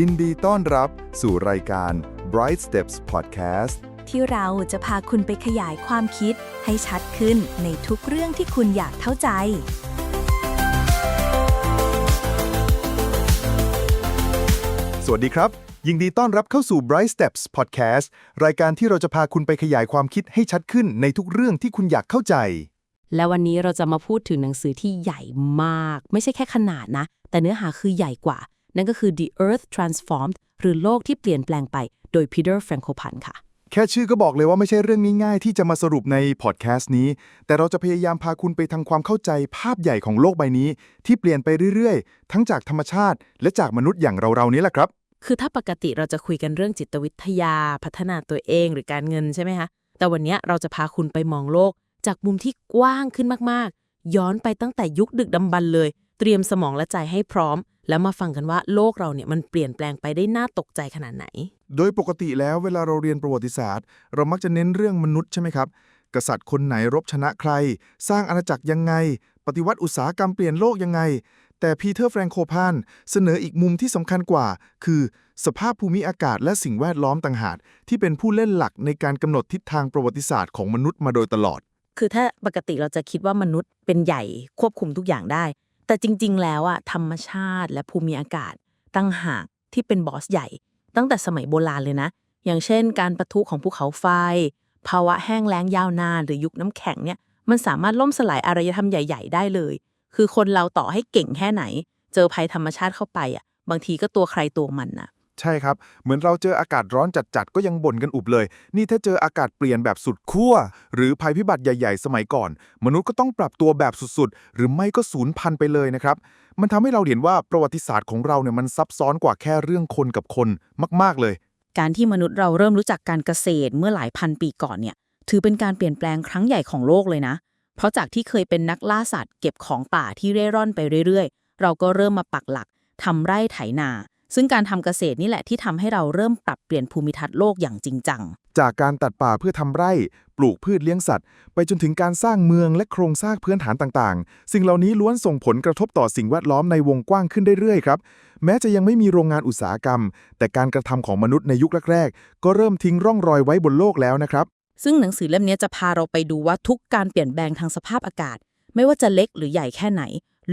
ยินดีต้อนรับสู่รายการ Bright Steps Podcast ที่เราจะพาคุณไปขยายความคิดให้ชัดขึ้นในทุกเรื่องที่คุณอยากเข้าใจ สวัสดีครับ ยินดีต้อนรับเข้าสู่ Bright Steps Podcast รายการที่เราจะพาคุณไปขยายความคิดให้ชัดขึ้นในทุกเรื่องที่คุณอยากเข้าใจ และวันนี้เราจะมาพูดถึงหนังสือที่ใหญ่มาก ไม่ใช่แค่ขนาดนะ แต่เนื้อหาคือใหญ่กว่า นั่นก็คือ The Earth Transformed หรือโลกที่เปลี่ยนแปลงไป โดย Peter Frankopan ค่ะ แค่ชื่อก็บอกเลยว่าไม่ใช่เรื่องง่ายๆ ที่จะมาสรุปในพอดแคสต์นี้ แต่เราจะพยายามพาคุณไปทำความเข้าใจภาพใหญ่ของโลกใบนี้ ที่เปลี่ยนไปเรื่อยๆ ทั้งจากธรรมชาติ และจากมนุษย์อย่างเราๆนี้แหละครับ คือถ้าปกติเราจะคุยกันเรื่องจิตวิทยา พัฒนาตัวเองหรือการเงินใช่ไหมคะ แต่วันนี้เราจะพาคุณไปมองโลก จากมุมที่กว้างขึ้นมากๆ ย้อนไปตั้งแต่ยุคดึกดำบรรพ์เลย เตรียมสมองและใจให้พร้อม แล้วมาฟังกันว่าโลกเราเนี่ยมันเปลี่ยนแปลงไปได้น่าตกใจขนาดไหน โดยปกติแล้วเวลาเราเรียนประวัติศาสตร์ เรามักจะเน้นเรื่องมนุษย์ใช่ไหมครับ กษัตริย์คนไหนรบชนะใคร สร้างอาณาจักรยังไง ปฏิวัติอุตสาหกรรมเปลี่ยนโลกยังไง แต่พีเตอร์แฟรงโคพานเสนออีกมุมที่สำคัญกว่า คือ สภาพภูมิอากาศและสิ่งแวดล้อมต่างหากที่เป็นผู้เล่นหลักในการกำหนดทิศทางประวัติศาสตร์ของมนุษย์มาโดยตลอด คือถ้าปกติเราจะคิดว่ามนุษย์เป็นใหญ่ควบคุมทุกอย่างได้ แต่จริง ๆ แล้วอะธรรมชาติและภูมิอากาศตั้งหากที่เป็นบอสใหญ่ ตั้งแต่สมัยโบราณเลยนะ อย่างเช่น การปะทุของภูเขาไฟ ภาวะแห้งแล้งยาวนานหรือยุคน้ำแข็งเนี่ยมันสามารถล่มสลายอารยธรรมใหญ่ ๆ ได้เลย คือคนเราต่อให้เก่งแค่ไหน เจอภัยธรรมชาติเข้าไปอะบางทีก็ตัวใครตัวมันนะ ใช่ครับ เหมือนเราเจออากาศร้อนจัดๆ ก็ยังบ่นกันอุบเลย นี่ถ้าเจออากาศเปลี่ยนแบบสุดขั้ว หรือภัยพิบัติใหญ่ๆ สมัยก่อน มนุษย์ก็ต้องปรับตัวแบบสุดๆ หรือไม่ก็สูญพันธุ์ไปเลยนะครับ มันทำให้เราเห็นว่าประวัติศาสตร์ของเราเนี่ยมันซับซ้อนกว่าแค่เรื่องคนกับคนมากๆเลย การที่มนุษย์เราเริ่มรู้จักการเกษตรเมื่อหลายพันปีก่อนเนี่ยถือเป็นการเปลี่ยนแปลงครั้งใหญ่ของโลกเลยนะ เพราะจากที่เคยเป็นนักล่าสัตว์ เก็บของป่าที่เร่ร่อนไปเรื่อยๆ เราก็เริ่มมาปักหลักทำไร่ไถนา ซึ่งการทำเกษตรนี่แหละที่ทำให้เราเริ่มปรับเปลี่ยนภูมิทัศน์โลกอย่างจริงจัง จากการตัดป่าเพื่อทำไร่ ปลูกพืชเลี้ยงสัตว์ ไปจนถึงการสร้างเมืองและโครงสร้างพื้นฐานต่างๆ สิ่งเหล่านี้ล้วนส่งผลกระทบต่อสิ่งแวดล้อมในวงกว้างขึ้นเรื่อยๆครับ แม้จะยังไม่มีโรงงานอุตสาหกรรม แต่การกระทำของมนุษย์ในยุคแรกๆ ก็เริ่มทิ้งร่องรอยไว้บนโลกแล้วนะครับ ซึ่งหนังสือเล่มนี้จะพาเราไปดูว่าทุกการเปลี่ยนแปลงทางสภาพอากาศ ไม่ว่าจะเล็กหรือใหญ่แค่ไหน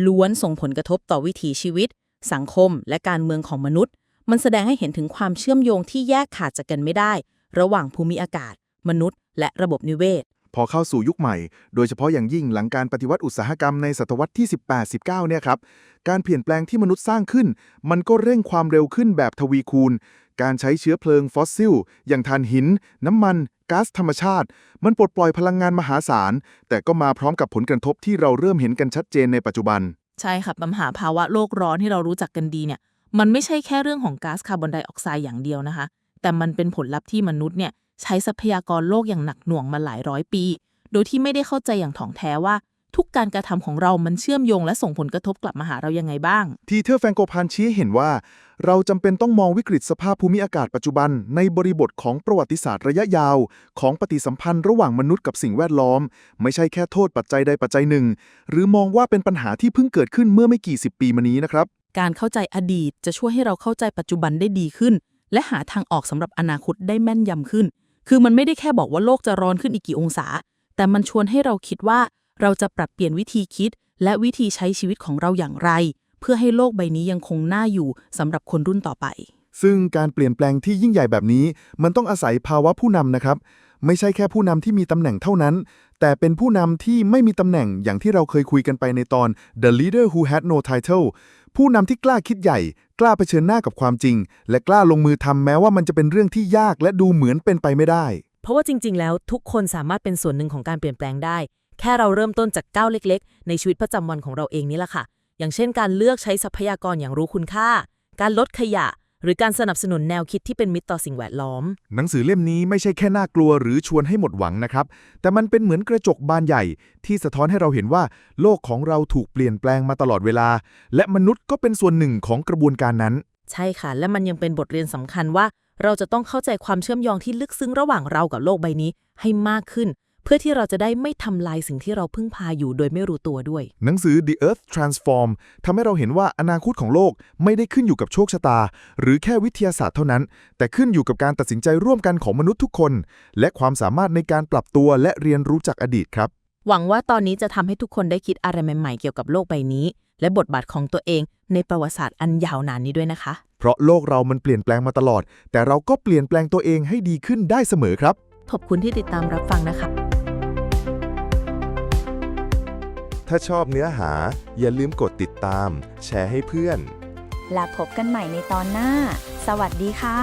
ล้วนส่งผลกระทบต่อวิถีชีวิต สังคม และการเมืองของมนุษย์ มันแสดงให้เห็นถึงความเชื่อมโยงที่แยกขาดจากกันไม่ได้ ระหว่างภูมิอากาศ มนุษย์ และระบบนิเวศ พอเข้าสู่ยุคใหม่ โดยเฉพาะอย่างยิ่งหลังการปฏิวัติอุตสาหกรรมในศตวรรษที่ 18-19 เนี่ยครับ การเปลี่ยนแปลงที่มนุษย์สร้างขึ้น มันก็เร่งความเร็วขึ้นแบบทวีคูณ การใช้เชื้อเพลิงฟอสซิล อย่างถ่านหิน น้ำมันก๊าซธรรมชาติ มันปลดปล่อยพลังงานมหาศาล แต่ก็มาพร้อมกับผลกระทบที่เราเริ่มเห็นกันชัดเจนในปัจจุบัน ใช่ค่ะปัญหาภาวะโลกร้อนที่เรารู้จักกันดีเนี่ย มันไม่ใช่แค่เรื่องของก๊าซคาร์บอนไดออกไซด์อย่างเดียวนะคะ แต่มันเป็นผลลัพธ์ที่มนุษย์เนี่ยใช้ทรัพยากรโลกอย่างหนักหน่วงมาหลายร้อยปี โดยที่ไม่ได้เข้าใจอย่างถ่องแท้ว่า ทุกการกระทำของเรามันเชื่อมโยง และส่งผลกระทบกลับมาหาเรายังไงบ้าง ทีเทอร์แฟรงโกพานชี้ให้เห็นว่า เราจำเป็นต้องมองวิกฤตสภาพภูมิอากาศปัจจุบัน ในบริบทของประวัติศาสตร์ระยะยาว ของปฏิสัมพันธ์ระหว่างมนุษย์กับสิ่งแวดล้อม ไม่ใช่แค่โทษปัจจัยใดปัจจัยหนึ่ง หรือมองว่าเป็นปัญหาที่เพิ่งเกิดขึ้นเมื่อไม่กี่สิบปีมานี้นะครับ การเข้าใจอดีตจะช่วยให้เราเข้าใจปัจจุบันได้ดีขึ้น และหาทางออกสำหรับอนาคตได้แม่นยำขึ้น คือมันไม่ได้แค่บอกว่าโลกจะร้อนขึ้นอีกกี่องศา แต่มันชวนให้เราคิดว่า เราจะปรับเปลี่ยนวิธีคิด และวิธีใช้ชีวิตของเราอย่างไร เพื่อให้โลกใบนี้ยังคงน่าอยู่สำหรับคนรุ่นต่อไป ซึ่งการเปลี่ยนแปลงที่ยิ่งใหญ่แบบนี้ มันต้องอาศัยภาวะผู้นำนะครับ ไม่ใช่แค่ผู้นำที่มีตำแหน่งเท่านั้น แต่เป็นผู้นำที่ไม่มีตำแหน่งอย่างที่เราเคยคุยกันไปในตอน The Leader Who Had No Title ผู้นำที่กล้าคิดใหญ่ กล้าเผชิญหน้ากับความจริง และกล้าลงมือทำแม้ว่ามันจะเป็นเรื่องที่ยากและดูเหมือนเป็นไปไม่ได้ เพราะว่าจริง ๆ แล้วทุกคนสามารถเป็นส่วนหนึ่งของการเปลี่ยนแปลงได้ แค่เราเริ่มต้นจากก้าวเล็ก ๆ ในชีวิตประจำวันของเราเองนี่แหละค่ะ อย่างเช่นการเลือกใช้ทรัพยากรอย่างรู้คุณค่า การลดขยะ หรือการสนับสนุนแนวคิดที่เป็นมิตรต่อสิ่งแวดล้อม หนังสือเล่มนี้ไม่ใช่แค่น่ากลัวหรือชวนให้หมดหวังนะครับ แต่มันเป็นเหมือนกระจกบานใหญ่ ที่สะท้อนให้เราเห็นว่า โลกของเราถูกเปลี่ยนแปลงมาตลอดเวลา และมนุษย์ก็เป็นส่วนหนึ่งของกระบวนการนั้น ใช่ค่ะ และมันยังเป็นบทเรียนสำคัญว่า เราจะต้องเข้าใจความเชื่อมโยงที่ลึกซึ้งระหว่างเรากับโลกใบนี้ให้มากขึ้น เพื่อที่เราจะได้ไม่ทำลายสิ่งที่เราพึ่งพาอยู่โดยไม่รู้ตัวด้วย หนังสือ The Earth Transform ทำให้เราเห็นว่าอนาคตของโลกไม่ได้ขึ้นอยู่กับโชคชะตา หรือแค่วิทยาศาสตร์เท่านั้น แต่ขึ้นอยู่กับการตัดสินใจร่วมกันของมนุษย์ทุกคน และความสามารถในการปรับตัวและเรียนรู้จากอดีตครับ หวังว่าตอนนี้จะทำให้ทุกคนได้คิดอะไรใหม่ๆเกี่ยวกับโลกใบนี้ และบทบาทของตัวเอง ในประวัติศาสตร์อันยาวนานนี้ด้วยนะคะ เพราะโลกเรามันเปลี่ยนแปลงมาตลอด แต่เราก็เปลี่ยนแปลงตัวเองให้ดีขึ้นได้เสมอครับ ขอบคุณที่ติดตามรับฟังนะคะ ถ้าชอบเนื้อหา อย่าลืมกดติดตาม แชร์ให้เพื่อน และพบกันใหม่ในตอนหน้า สวัสดีค่ะ